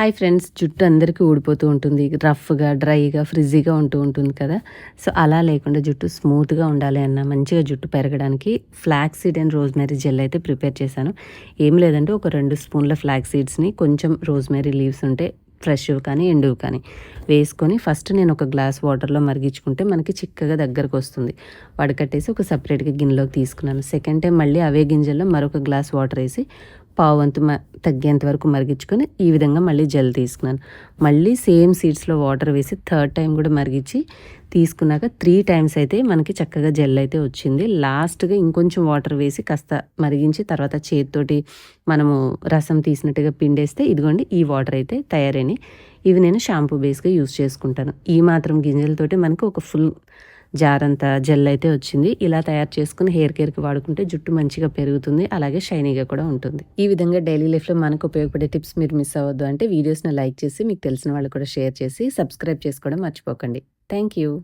Hi friends జుట్టు అందరికీ ఊడిపోతూ ఉంటుంది. రఫ్గా డ్రైగా ఫ్రిజీగా ఉంటూ ఉంటుంది కదా. సో అలా లేకుండా జుట్టు స్మూత్గా ఉండాలి అన్న మంచిగా జుట్టు పెరగడానికి flax seed and rosemary gel అయితే ప్రిపేర్ చేశాను. ఏం లేదంటే ఒక రెండు స్పూన్ల ఫ్లాక్ సీడ్స్ని కొంచెం రోజ్మెరీ లీవ్స్ ఉంటే ఫ్రెష్ కానీ ఎండువి కానీ వేసుకొని ఫస్ట్ నేను ఒక గ్లాస్ వాటర్లో మరిగించుకుంటే మనకి చిక్కగా దగ్గరకు వస్తుంది. వడకట్టేసి ఒక సపరేట్గా గిన్నెలోకి తీసుకున్నాను. సెకండ్ టైం మళ్ళీ అవే గింజల్లో మరొక గ్లాస్ వాటర్ వేసి పావు వంతు మ తగ్గేంత వరకు మరిగించుకొని ఈ విధంగా మళ్ళీ జెల్ తీసుకున్నాను. మళ్ళీ సేమ్ సీడ్స్లో వాటర్ వేసి థర్డ్ టైం కూడా మరిగించి తీసుకున్నాక త్రీ టైమ్స్ అయితే మనకి చక్కగా జెల్ అయితే వచ్చింది. లాస్ట్గా ఇంకొంచెం వాటర్ వేసి కాస్త మరిగించి తర్వాత చేతితోటి మనము రసం తీసినట్టుగా పిండేస్తే ఇదిగోండి ఈ వాటర్ అయితే తయారైనవి ఇవి నేను షాంపూ బేస్గా యూస్ చేసుకుంటాను. ఈ మాత్రం గింజలతోటి మనకు ఒక ఫుల్ జార్ అంత జెల్ అయితే వచ్చింది. ఇలా తయారు చేసుకుని హెయిర్ కేర్కి వాడుకుంటే జుట్టు మంచిగా పెరుగుతుంది. అలాగే షైనీగా కూడా ఉంటుంది. ఈ విధంగా డైలీ లైఫ్లో మనకు ఉపయోగపడే టిప్స్ మీరు మిస్ అవ్వద్దు అంటే వీడియోస్ని లైక్ చేసి మీకు తెలిసిన వాళ్ళు కూడా షేర్ చేసి సబ్స్క్రైబ్ చేసుకోవడం మర్చిపోకండి. Thank you